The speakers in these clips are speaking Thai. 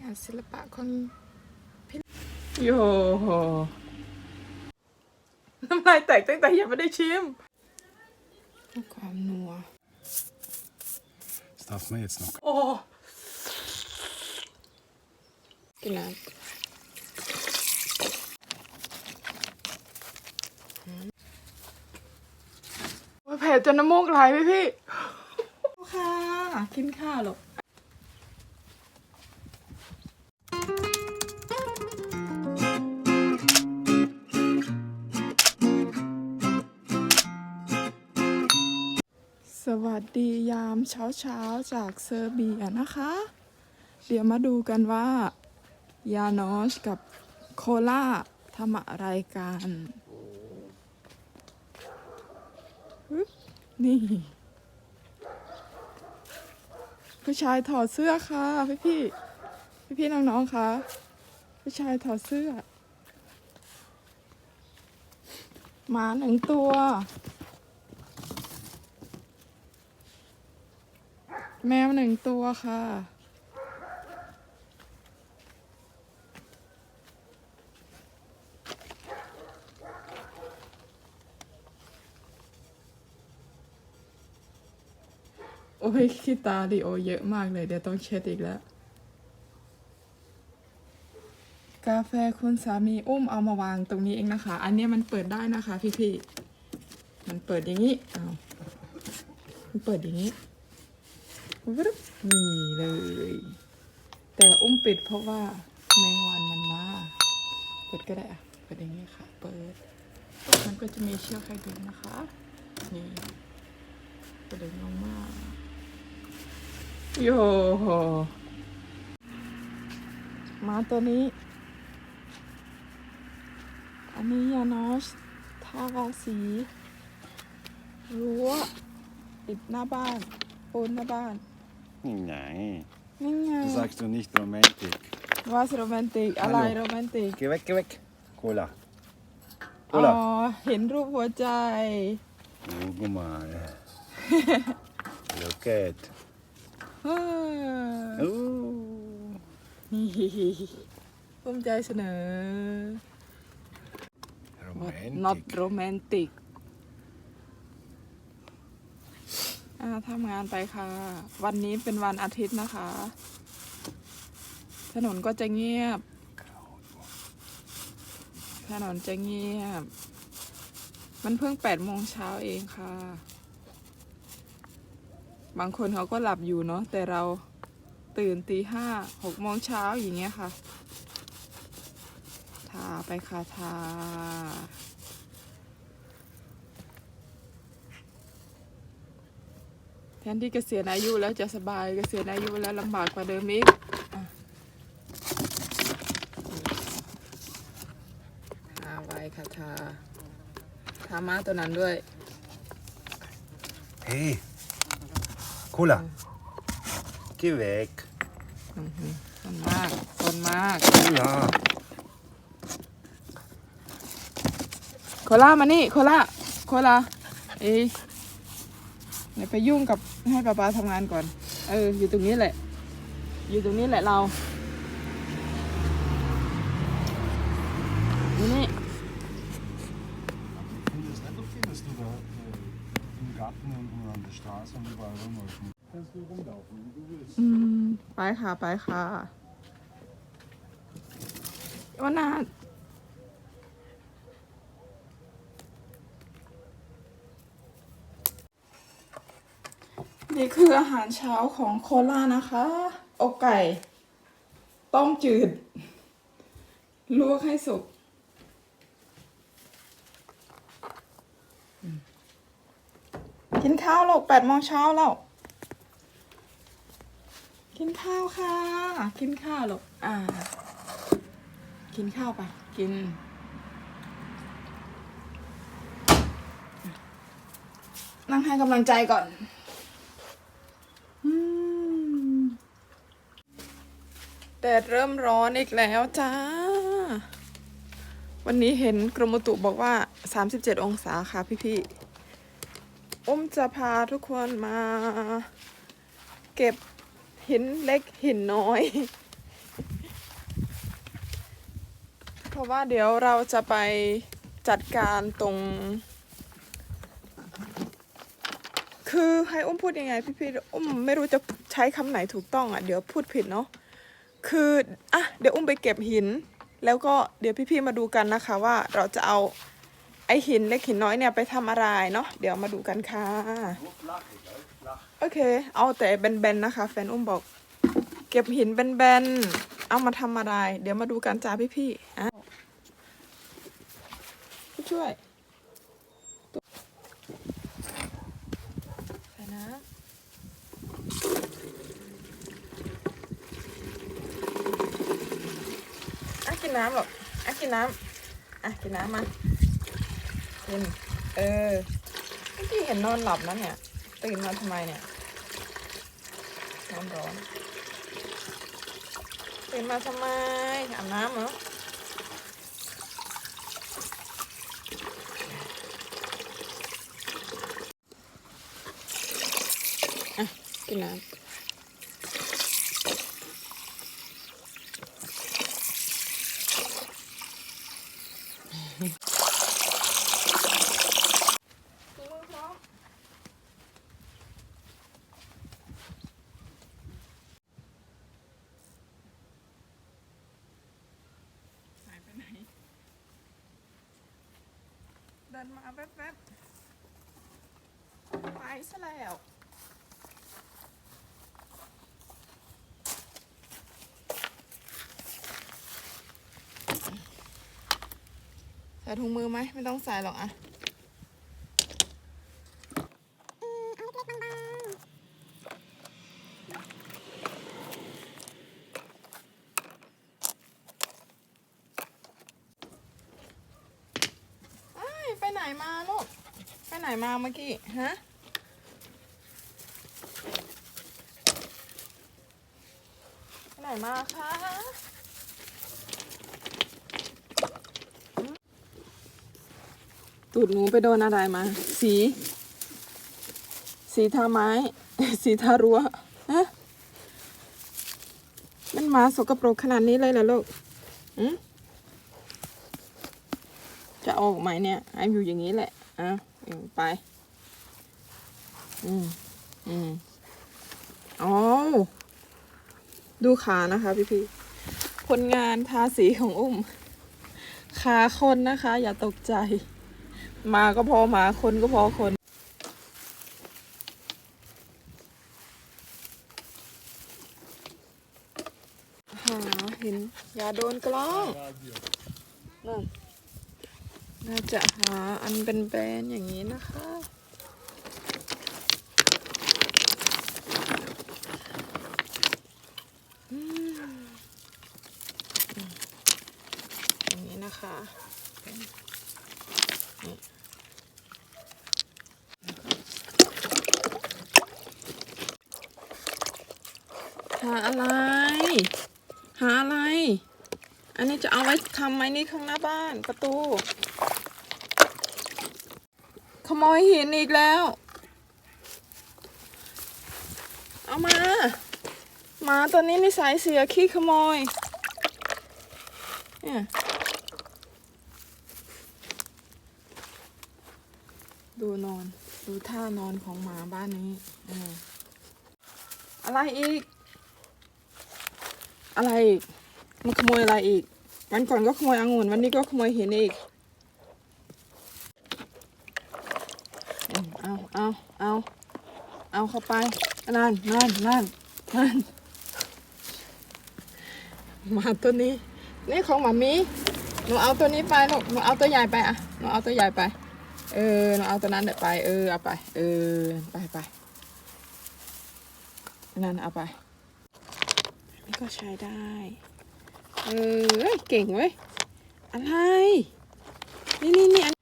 งานศิลปะของพี่โยโหน้ำลายแตกตั้งแต่ยังไม่ได้ชิมความนัว Das darf man jetzt noch. โอ้ กินน้ำโอ้ยเผ็ดจนน้ำมูกไหลไปพี่ ค่ะ กินข้าวหรอก วัสดียามเช้าเช้าๆจากเซอร์เบียนะคะ เดี๋ยวมาดูกันว่า ยานอชกับโคลาทำอะไรกันนี่ ผู้ชายถอดเสื้อค่ะ พี่พี่พี่พี่น้องๆคะผู้ชายถอดเสื้อหมาหนึ่งตัว แมวหนึ่งตัวค่ะ โอ้ยขี้ตาดิโอเยอะมากเลย เดี๋ยวต้องเช็ดอีกแล้ว กาแฟคุณสามีอุ้มเอามาวางตรงนี้เองนะคะ อันนี้มันเปิดได้นะคะพี่ๆมันเปิดอย่างนี้อ้าวมันเปิดอย่างนี้ วึบนี่เลย แต่อุ้มปิดเพราะว่าแมงวันมันมา เปิดก็ได้อะเปิดอย่างนี้ค่ะ เปิด มันก็จะมีเชือกให้ดึงนะคะ นี่กระดึงลงมาโยโหมาตัวนี้ อันนี้ยานอสทาสี รั้ว ติดหน้าบ้านปูนหน้าบ้าน Nein, นี่ไง du sagst du nicht Romantik. วาสโรแมนติกอะไรฮัลโหลโรแมนติก Geh weg, geh weg. Cola. อ๋อ Cola. เห็นรูปหัวใจ Guck mal. Look at. เฮ้อ Ooh. นี่ภูมิใจเสนอ not Romantik. romantic อ่า ทำงานไปค่ะ วันนี้เป็นวันอาทิตย์นะคะ ถนนก็จะเงียบ ถนนจะเงียบ มันเพิ่งแปดโมงเช้าเองค่ะ บางคนเขาก็หลับอยู่เนาะแต่เราตื่นตีห้าหกโมงเช้าอย่างเงี้ยค่ะ ทาไปค่ะทา แท นที่เกษียณอายุแล้วจะสบายเกษียณอายุแล้วลำบากกว่าเดิมอีกอะทาไว้ค่ะทาทาม้าตัวนั้นด้วย Hey. Cola. Geh weg. สนมากสนมาก Cola. โคล่ามานี่ โคล่าโคล่าเอ้ยอย่าไปยุ่งกับ ให้ป๊าป๊าทำงานก่อน เออ อยู่ตรงนี้แหละ อยู่ตรงนี้แหละเราอยู่นี่ Ich finde es nicht okay, dass du da äh, im Garten und an der Straße und überall rumläufst. Kannst du rumlaufen, wie du willst. อืม ไปค่ะ ไปค่ะวันนา นี่คืออาหารเช้าของโคล่านะคะ อกไก่ ต้มจืด ลวกให้สุก กินข้าวลูกแปดโมงเช้าแล้ว กินข้าวค่ะ กินข้าวลูกอ่า กินข้าวไป กินนั่งให้กำลังใจก่อนอืม แดดเริ่มร้อนอีกแล้วจ้า วันนี้เห็นกรมอุตุบอกว่า 37 องศาค่ะพี่ๆอุ้มจะพาทุกคนมา เก็บหินเล็กหินน้อย เพราะว่าเดี๋ยวเราจะไปจัดการตรง คือให้อุ้มพูดยังไงพี่พี่ๆอุ้มไม่รู้จะใช้คำไหนถูกต้องอะ เดี๋ยวพูดผิดเนาะ คืออะเดี๋ยวอุ้มไปเก็บหิน แล้วก็เดี๋ยวพี่ๆมาดูกันนะคะว่าเราจะเอาไอหินเล็กหินน้อยเนี่ยไปทำอะไรเนาะเดี๋ยวมาดูกันค่ะ โอเค เอาแต่แบนๆนะคะ แฟนอุ้มบอก เก็บหินแบนๆเอามาทำอะไร เดี๋ยวมาดูกันจ้าพี่ๆอะช่วย ใส่น้ำอะกิ นน้ำหรอกอะกินน้ำอะกินน้ำมากินเออเมื่อกี้เห็นนอนหลับนะเนี่ย ตื่นมาทำไมเนี่ยร้อนร้อนตื่นมาทำไมอาบน้ำเหรออะกินน้ำ หายไปไหน เดินมาแวบๆไปซะแล้วใส่ถุงมือไหมไม่ต้องใส่หรอกอะเอ้ยไปไหนมาลูก ไปไหนมา เมื่อกี้ฮะไหนมาคะตูดงูไปโดนอะไรมา สี สีทาไม้ สีทารั้วฮะมันมาสกปรกขนาดนี้เลยเหรอลูกอืมจะออกไหมเนี่ยไอ้อยู่อย่างนี้แหละอะ อืมไป อืมอืมอ๋อดูขานะคะพี่พี่ๆผลงานทาสีของอุ้ม ขาคนนะคะ อย่าตกใจ มาก็พอมาคนก็พอคนหาเห็น อย่าโดนกล้องนั่น น่าจะหาอันเป็นแบนๆอย่างนี้นะคะ อย่างนี้นะคะหาอะไร หาอะไร อันนี้จะเอาไว้ทำไหมนี่ข้างหน้าบ้านประตู ขโมยหินอีกแล้ว เอามาหมาตัวนี้นิสัยเสียขี้ขโมย เนี่ย ดูนอน ดูท่านอนของหมาบ้านนี้ออะไรอีก อะไรอีกมันขโมยอะไรอีก วันก่อนก็ขโมยองุ่น วันนี้ก็ขโมยหินอีกอืม เอาเอาเอาเอาเข้าไปนั่นนั่นนั่นนั่นมาตัวนี้ นี่ของหมามีหนูเอาตัวนี้ไปลูกหนูเอาตัวใหญ่ไปอะหนูเอาตัวใหญ่ไป เออหนูเอาตัวนั้นเดี๋ยวไป เออเอาไป เออไปไปนั่นเอาไปนี่ก็ใช้ได้ เออเก่งเว้ยอะไร นี่นี่นี่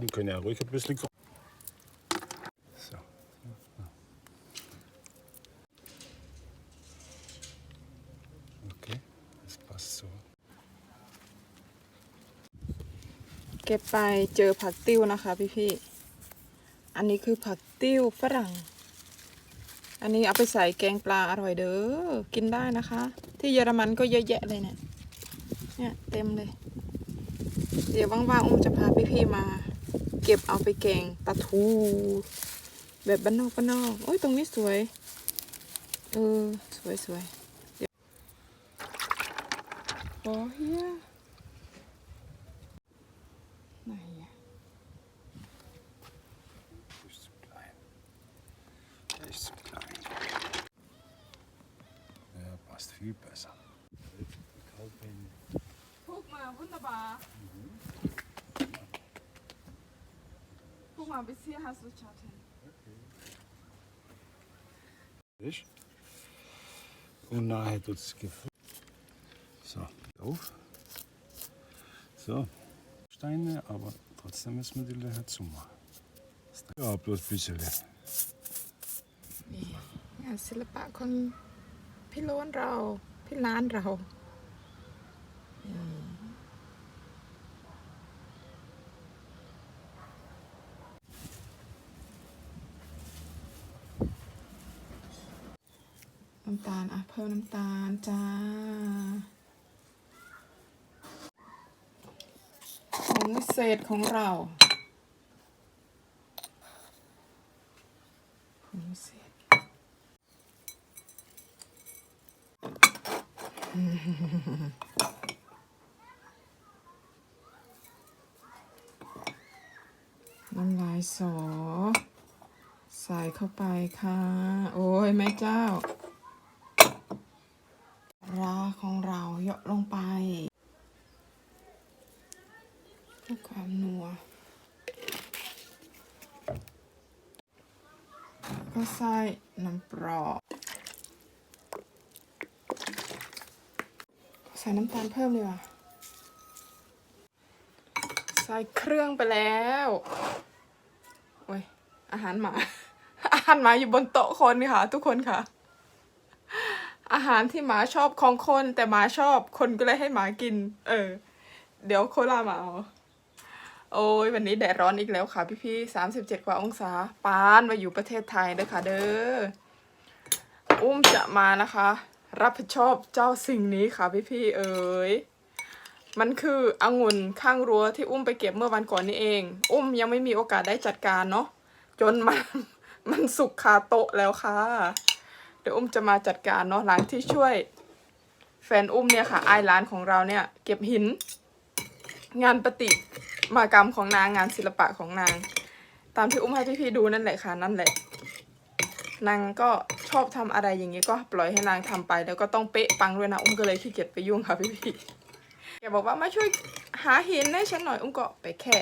Die können ja ruhig ein bisschen. So. Okay, เก็บไปเจอผักติ้วนะคะพี่พี่อันนี้คือผักติ้วฝรั่ง อันนี้เอาไปใส่แกงปลาอร่อยเด้อ กินได้นะคะ ที่เยอรมันก็เยอะแยะเลยเนี่ย เนี่ยเต็มเลย เดี๋ยวว่างๆอุ้มจะพาพี่พี่มา เก็บเอาไปแกงปลาทู แบบบ้านนอกบ้านนอก โอ้ยตรงนี้สวย เออ สวยสวยเดี๋ยวโอ้เฮียไหนอะ Der ist zu klein. Der ist zu klein. Der passt viel besser. Kaufen. พว กมาวุ้นตะบาพวกมาบิเซียฮัสลูชาเทน Fisch. Und nachher tut es gefüllt. So, auf. So, Steine, aber trotzdem müssen wir die Löcher zumachen. Ja, bloß ein bisschen. นี่งานศิลปะของพี่โล้นเราพี่ล้านเราอืม น้ำตาล อะ เพิ่มน้ำตาล จ้าของเศษของเราของเศษน้ำลายสอ ใส่เข้าไปค่ะ โอ้ยแม่เจ้า ราของเราเหยาะลงไปเพื่อความนัว ก็ใส่น้ำปลอกใส่น้ำตาลเพิ่มเลยว่ะ ใส่เครื่องไปแล้วโอ้ย อาหารหมา อาหารหมาอยู่บนโต๊ะคนค่ะ ทุกคนค่ะ อาหารที่หมาชอบของคน แต่หมาชอบคนก็เลยให้หมากิน เออ เดี๋ยวโคลามาเอาโอ้ยวันนี้แดดร้อนอีกแล้วค่ะ พี่ๆสามสิบเจ็ดกว่าองศาปานมาอยู่ประเทศไทยเด้อค่ะ เด้ออุ้มจะมานะคะ รับผิดชอบเจ้าสิ่งนี้ค่ะ พี่ๆเอ๋ยมันคือองุ่นข้างรั้วที่อุ้มไปเก็บเมื่อวันก่อนนี่เอง อุ้มยังไม่มีโอกาสได้จัดการเนาะจนมันมันสุกคาโต๊ะแล้วค่ะ เดี๋ยวอุ้มจะมาจัดการเนาะหลังที่ช่วย แฟนอุ้มเนี่ยค่ะไอายร้านของเราเนี่ย เก็บหิน งานประติมากรรมของนางงานศิลปะของนาง ตามที่อุ้มให้พี่ๆดูนั่นแหละค่ะนั่นแหละนางก็ชอบทำอะไรอย่างนี้ก็ปล่อยให้นางทำไป แล้วก็ต้องเป๊ะปังด้วยนะอุ้มก็เลยขี้เกียจไปยุ่งค่ะพี่ๆแกบอกว่ามาช่วยหาหินให้ฉันหน่อยอุ้มก็ไปแค่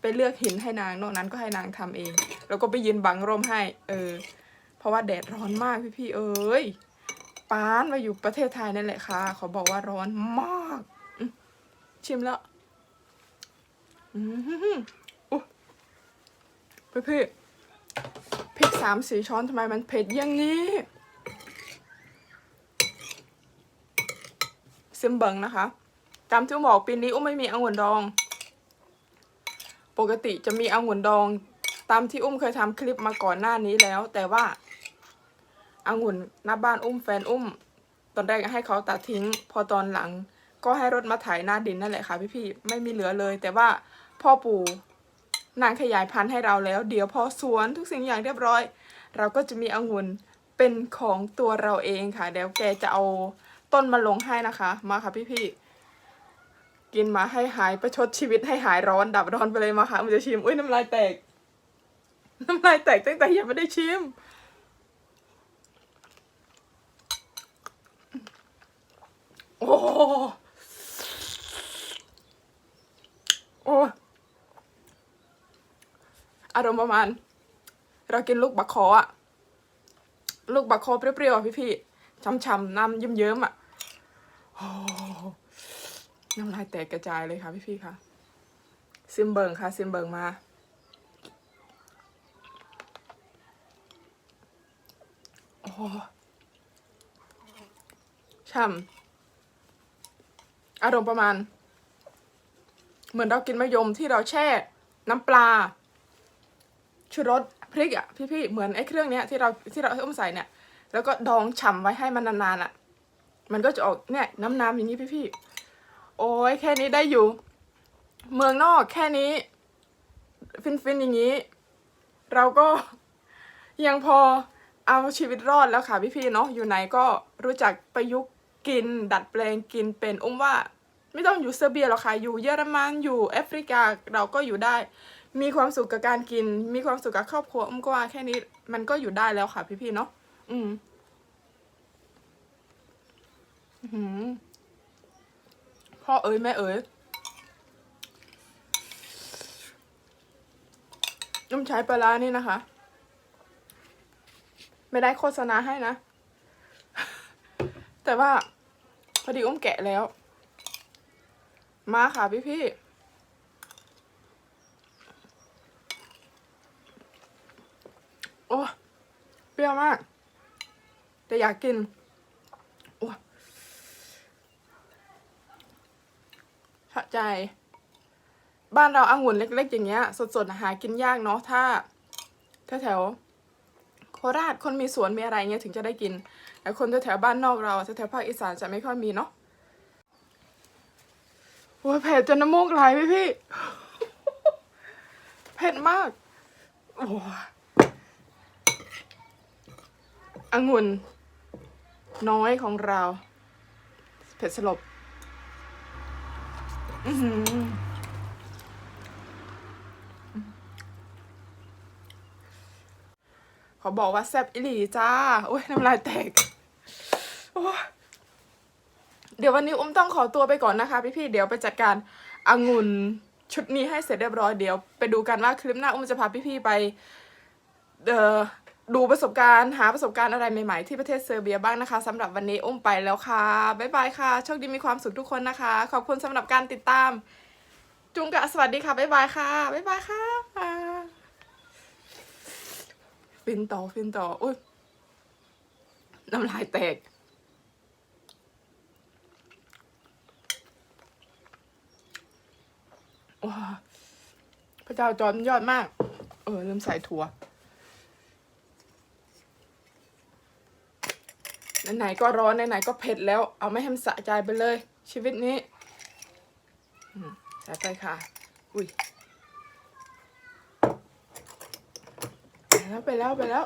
ไปเลือกหินให้นางนอกนั้นก็ให้นางทำเอง แล้วก็ไปยืนบังร่มให้ เออ ราะว่าแดดร้อนมากพี่พี่ๆเอ้ยปานมาอยู่ประเทศไทยนั่นแหละค่ะขอบอกว่าร้อนมากชิมแล้วอือพี่พี่ๆพริกสามสี่ช้อนทำไมมันเผ็ดอย่างนี้ซิมเบิงนะคะ ตามที่บอกปีนี้อุ้มไม่มีองุ่นดอง ปกติจะมีองุ่นดอง ตามที่อุ้มเคยทำคลิปมาก่อนหน้านี้แล้ว แต่ว่า องุ่นหน้าบ้านอุ้มแฟนอุ้ม ตอนแรกให้เขาตัดทิ้ง พอตอนหลัง ก็ให้รถมาไถหน้าดินนั่นแหละค่ะ พี่ๆไม่มีเหลือเลย แต่ว่าพ่อปู่นางขยายพันธุ์ให้เราแล้ว เดี๋ยวพอสวนทุกสิ่งอย่างเรียบร้อย เราก็จะมีองุ่นเป็นของตัวเราเองค่ะเดี๋ยวแกจะเอาต้นมาลงให้นะคะ มาค่ะพี่ๆกินมาให้หายประชดชีวิตให้หายร้อนดับร้อนไปเลยมาค่ะมันจะชิมอุ้ยน้ำลายแตกน้ำลายแตกตั้งแต่ยังไม่ได้ชิม อ้โอ้อารมณ์ประมาณ เรากินลูกบักคออะลูกบักคอเปรี้ยวๆพี่ๆช้ำๆน้ำเยิ้มๆอะโอ้น้ำลายแตกกระจายเลยค่ะพี่พี่ๆค่ะ ซิมเบิงค่ะ ซิมเบิงมาโอ้ช่ำ อารมณ์ประมาณ เหมือนเรากินมะยมที่เราแช่ น้ำปลาชูรสพริกอะพี่ๆเหมือนไอ้เครื่องเนี้ยที่เราที่เราเอามใส่เนี่ย แล้วก็ดองฉ่ำไว้ให้มันนานๆอะ มันก็จะออกเนี่ยน้ำน้ำๆอย่างนี้พี่ๆโอ้ยแค่นี้ได้อยู่ เมืองนอกแค่นี้ ฟินๆอย่างนี้ เราก็ยังพอเอาชีวิตรอดแล้วค่ะพี่ๆเนาะอยู่ไหนก็รู้จักประยุกต์ กิน ดัดแปลงกินเป็นอุ้มว่าไม่ต้องอยู่เซอร์เบียหรอกค่ะอยู่เยอรมันอยู่แอฟริกาเราก็อยู่ได้ มีความสุขกับการกิน มีความสุขกับครอบครัวอุ้มก็ว่าแค่นี้มันก็อยู่ได้แล้วค่ะพี่ๆเนาะอืมหือพ่อเอ๋ยแม่เอ๋ยอุ้มใช้ปลาร้านี่นะคะ ไม่ได้โฆษณาให้นะ แต่ว่า พอดีอุ้มแกะแล้ว มาค่ะพี่พี่โอ้เปรี้ยวมาก แต่อยากกินโอ้สะใจ บ้านเราอางุ่นเล็ก ๆ อย่างเงี้ย สดๆหากินยากเนาะถ้าแถวๆ ราชคนมีสวนมีอะไรเงี้ยถึงจะได้กิน แต่คนแถวๆบ้านนอกเราแถวๆภาคอีสานจะไม่ค่อยมีเนาะโอ้ยเผ็ดจนน้ำมูกไหลพี่พี่เผ็ดมากโอ้ยองุ่นน้อยของเรา เผ็ดสลบ อือหือ อบอกว่าแซ่บอิหลีจ้า โอ้ยน้ำลายแตก โอ้เดี๋ยววันนี้อุ้มต้องขอตัวไปก่อนนะคะ พี่ๆ เดี๋ยวไปจัดการองุ่นชุดนี้ให้เสร็จเรียบร้อยเดี๋ยวไปดูกันว่าคลิปหน้าอุ้มจะพาพี่ๆไปเอ่อดูประสบการณ์หาประสบการณ์อะไรใหม่ๆที่ประเทศเซอร์เบียบ้างนะคะสำหรับวันนี้อุ้มไปแล้วค่ะบ๊ายบายค่ะโชคดีมีความสุขทุกคนนะคะ ขอบคุณสำหรับการติดตาม จุงกะสวัสดีค่ะบ๊ายบายค่ะบ๊ายบายค่ะ ฟินต่อฟินต่ออุ้ยน้ำลายแตก ว้าพระเจ้าจอมยอดมาก เออลืมใส่ถั่วไหนๆก็ร้อนไหนๆก็เผ็ดแล้ว เอาไม่ให้มันสะใจไปเลย ชีวิตนี้ใส่ไปค่ะ อุ้ยไป แล้วไปแล้วไปแล้ว